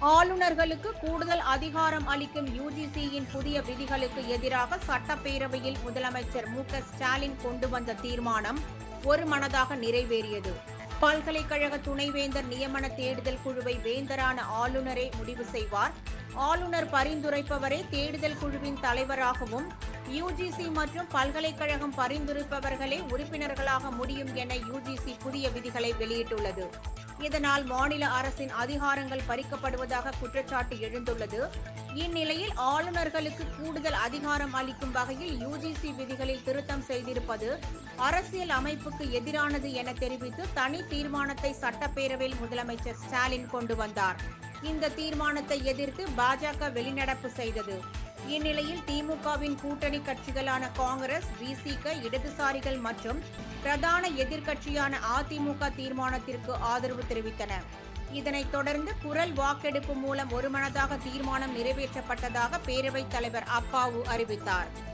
ஆளுநர்களுக்கு கூடுதல் அதிகாரம் அளிக்கும் யுஜிசியின் புதிய விதிகளுக்கு எதிராக சட்டப்பேரவையில் முதலமைச்சர் மு ஸ்டாலின் கொண்டு வந்த தீர்மானம் ஒருமனதாக நிறைவேறியது. பல்கலைக்கழக துணைவேந்தர் நியமன தேடுதல் குழுவை வேந்தரான ஆளுநரே முடிவு செய்வார். ஆளுநர் பரிந்துரைப்பவரே தேடுதல் குழுவின் தலைவராகவும் யுஜிசி மற்றும் பல்கலைக்கழகம் பரிந்துரைப்பவர்களே உறுப்பினர்களாக முடியும் என யுஜிசி புதிய விதிகளை வெளியிட்டுள்ளது. இதனால் மாநில அரசின் அதிகாரங்கள் பறிக்கப்படுவதாக குற்றச்சாட்டு எழுந்துள்ளது. இந்நிலையில் ஆளுநர்களுக்கு கூடுதல் அதிகாரம் அளிக்கும் வகையில் யுஜிசி விதிகளில் திருத்தம் செய்திருப்பது அரசியல் அமைப்புக்கு எதிரானது என தெரிவித்து தனி தீர்மானத்தை சட்டப்பேரவையில் முதலமைச்சர் ஸ்டாலின் கொண்டு வந்தார். இந்த தீர்மானத்தை எதிர்த்து பாஜக வெளிநடப்பு செய்தது. இந்நிலையில் திமுகவின் கூட்டணி கட்சிகளான காங்கிரஸ் விசிக இடதுசாரிகள் மற்றும் பிரதான எதிர்க்கட்சியான அதிமுக தீர்மானத்திற்கு ஆதரவு தெரிவித்தன. இதனைத் தொடர்ந்து குரல் வாக்கெடுப்பு மூலம் ஒருமனதாக தீர்மானம் நிறைவேற்றப்பட்டதாக பேரவைத் தலைவர் அப்பாவு அறிவித்தார்.